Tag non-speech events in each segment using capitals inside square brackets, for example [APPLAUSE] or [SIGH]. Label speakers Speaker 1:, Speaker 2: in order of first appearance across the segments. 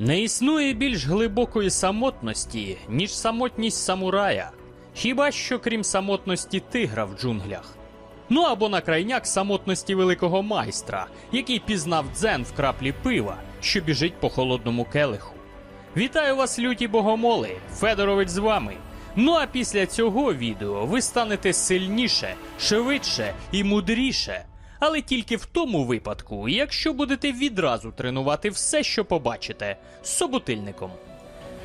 Speaker 1: Не існує більш глибокої самотності, ніж самотність самурая, хіба що крім самотності тигра в джунглях. Ну або на крайняк самотності великого майстра, який пізнав дзен в краплі пива, що біжить по холодному келиху. Вітаю вас, люті богомоли! Федорович з вами. Ну а після цього відео ви станете сильніше, швидше і мудріше. Але тільки в тому випадку, якщо будете відразу тренувати все, що побачите, з собутильником.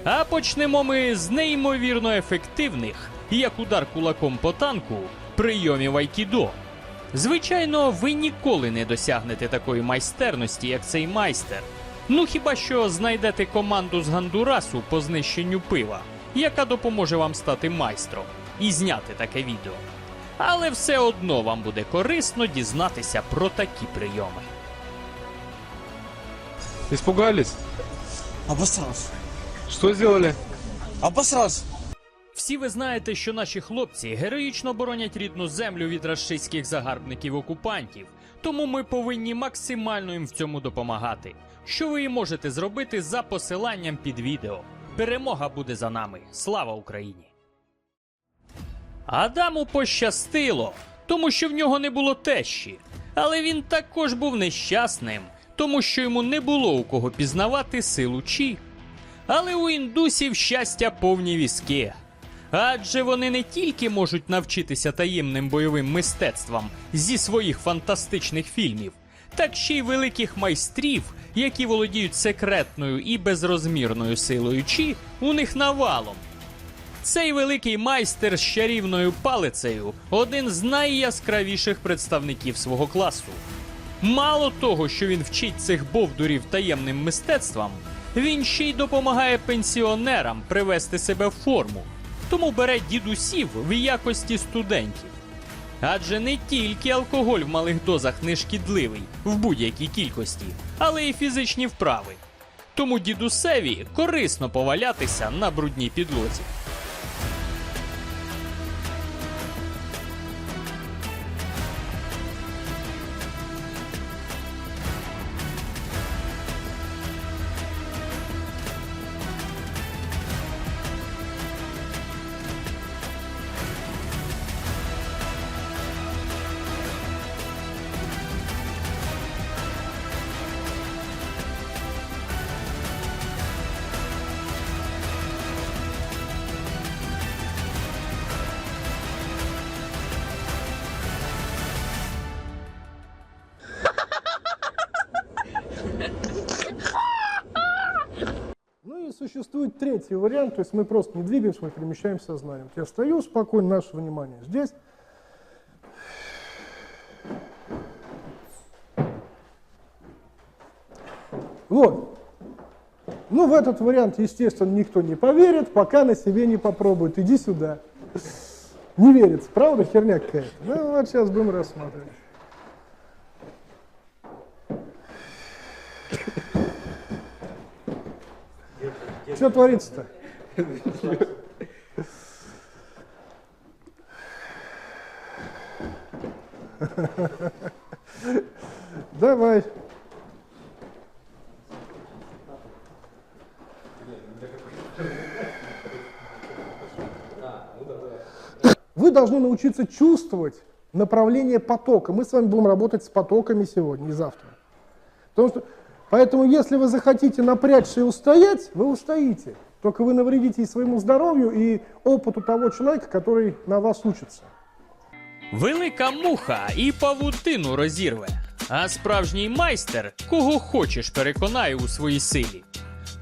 Speaker 1: А почнемо ми з неймовірно ефективних, як удар кулаком по танку, прийомів айкідо. Звичайно, ви ніколи не досягнете такої майстерності, як цей майстер. Ну хіба що знайдете команду з Гандурасу по знищенню пива, яка допоможе вам стати майстром і зняти таке відео. Але все одно вам буде корисно дізнатися про такі прийоми.
Speaker 2: Испугались?
Speaker 3: Обосрался.
Speaker 2: Что сделали?
Speaker 3: Обосрался.
Speaker 1: Всі ви знаєте, що наші хлопці героїчно боронять рідну землю від рашистських загарбників-окупантів, тому ми повинні максимально їм в цьому допомагати. Що ви і можете зробити за посиланням під відео. Перемога буде за нами. Слава Україні! Адаму пощастило, тому що в нього не було тещі. Але він також був нещасним, тому що йому не було у кого пізнавати силу Чі. Але у індусів щастя повні візки. Адже вони не тільки можуть навчитися таємним бойовим мистецтвам зі своїх фантастичних фільмів, так ще й великих майстрів, які володіють секретною і безрозмірною силою Чі, у них навалом. Цей великий майстер з чарівною палицею один з найяскравіших представників свого класу. Мало того, що він вчить цих бовдурів таємним мистецтвам, він ще й допомагає пенсіонерам привести себе в форму, тому бере дідусів в якості студентів. Адже не тільки алкоголь в малих дозах не шкідливий в будь-якій кількості, але й фізичні вправи. Тому дідусеві корисно повалятися на брудній підлозі.
Speaker 4: Существует третий вариант, то есть мы просто не двигаемся, мы перемещаем сознание. Вот я стою спокойно, наше внимание здесь. Вот. Ну, в этот вариант, естественно, никто не поверит, пока на себе не попробует. Иди сюда. Не верится, правда, херня какая-то? Ну, вот сейчас будем рассматривать. Что творится-то? Давай. Вы должны научиться чувствовать направление потока. Мы с вами будем работать с потоками сегодня и завтра. Потому что, поэтому, если вы захотите напрячься и устоять, вы устоите. Только вы навредите и своему здоровью, и опыту того человека, который на вас учится.
Speaker 1: Велика муха і павутину розірве, а справжній майстер кого хочеш переконає у своїй силі.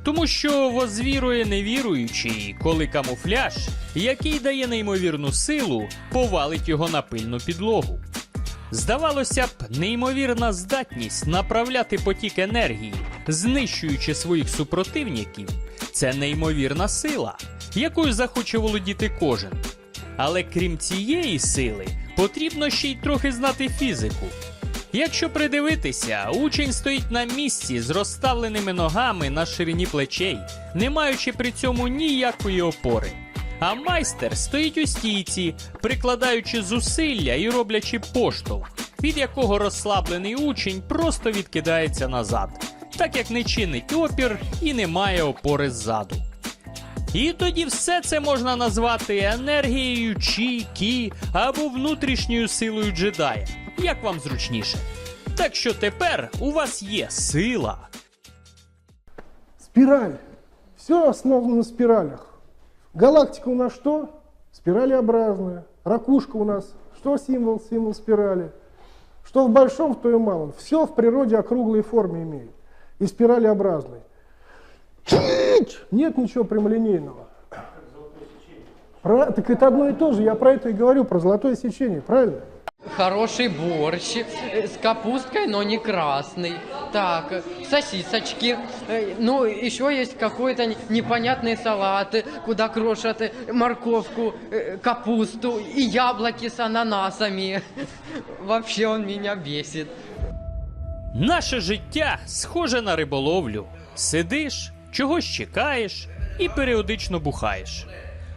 Speaker 1: Тому що возвірує невіруючий, коли камуфляж, який дає неймовірну силу, повалить його на пильну підлогу. Здавалося б, неймовірна здатність направляти потік енергії, знищуючи своїх супротивників, це неймовірна сила, якою захоче володіти кожен. Але крім цієї сили, потрібно ще й трохи знати фізику. Якщо придивитися, учень стоїть на місці з розставленими ногами на ширині плечей, не маючи при цьому ніякої опори. А майстер стоїть у стійці, прикладаючи зусилля і роблячи поштовх, від якого розслаблений учень просто відкидається назад, так як не чинить опір і не має опори ззаду. І тоді все це можна назвати енергією чи кі або внутрішньою силою джедая, як вам зручніше. Так що тепер у вас є сила.
Speaker 4: Спираль. Все основано на спиралях. Галактика у нас что? Спиралеобразная. Ракушка у нас. Что символ? Символ спирали. Что в большом, то и в малом. Все в природе округлой форме имеет. И спиралеобразной. Нет ничего прямолинейного. Про- так это одно и то же. Я про это и говорю, про золотое сечение, правильно?
Speaker 5: Хороший борщ э, с капусткой, но не красный. Так, э, сосисочки. Э, Ну, еще есть какой-то не- непонятные салаты, куда крошат э, морковку, э, капусту и яблоки с ананасами. [LAUGHS] Вообще он меня бесит.
Speaker 1: Наше життя схоже на риболовлю. Сидиш, чогось чекаєш і періодично бухаєш.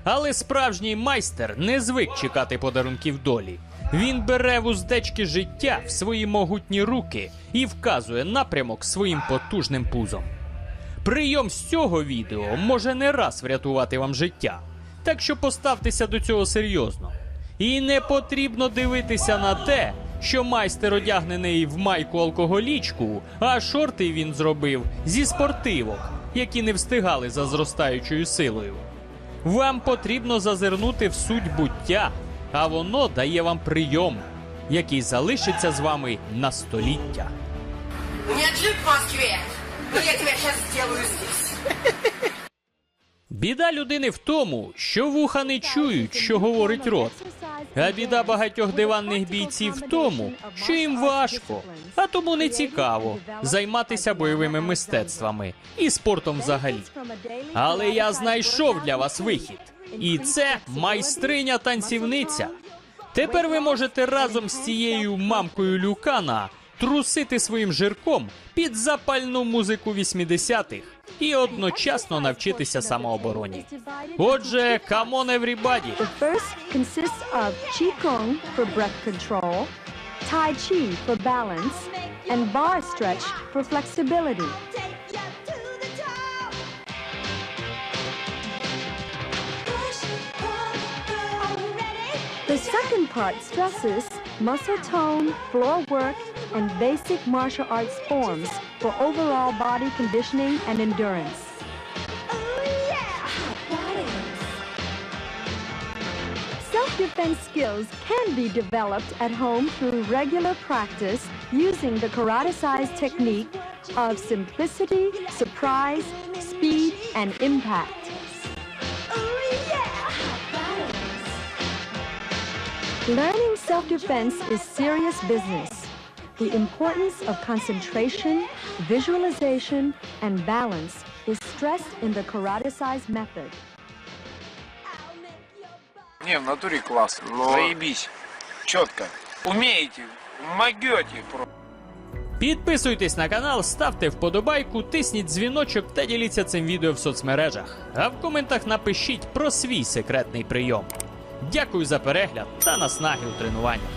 Speaker 1: Але справжній майстер не звик чекати подарунків долі. Він бере вуздечки життя в свої могутні руки і вказує напрямок своїм потужним пузом. Прийом з цього відео може не раз врятувати вам життя. Так що поставтеся до цього серйозно. І не потрібно дивитися на те, що майстер одягнений в майку алкоголічку, а шорти він зробив зі спортивок, які не встигали за зростаючою силою. Вам потрібно зазирнути в суть буття, а воно дає вам прийом, який залишиться з вами на століття.
Speaker 6: Нет джип в Москві, Но я тебе зараз зроблю здесь.
Speaker 1: Біда людини в тому, що вуха не чують, що говорить рот. А біда багатьох диванних бійців в тому, що їм важко, а тому не цікаво займатися бойовими мистецтвами і спортом взагалі. Але я знайшов для вас вихід, і це майстриня танцівниця. Тепер ви можете разом з цією мамкою Люкана трусити своїм жирком під запальну музику 80-х і одночасно навчитися самообороні. Отже, come on everybody!
Speaker 7: The first consists of Qigong for breath control, Tai Chi for balance, and bar stretch for flexibility. The second part stresses muscle tone, floor work, and basic martial arts forms for overall body conditioning and endurance. Self-defense skills can be developed at home through regular practice using the karate size technique of simplicity, surprise, speed, and impact. Learning self-defense is serious business. The importance of concentration, visualization, and balance is stressed in the karate size method.
Speaker 8: Не, в натуре класс. Заебись. Четко. Умеете. Могете.
Speaker 1: Підписуйтесь на канал, ставте вподобайку, тисніть дзвіночок та діліться цим відео в соцмережах. А в коментах напишіть про свій секретний прийом. Дякую за перегляд та наснаги у тренуваннях.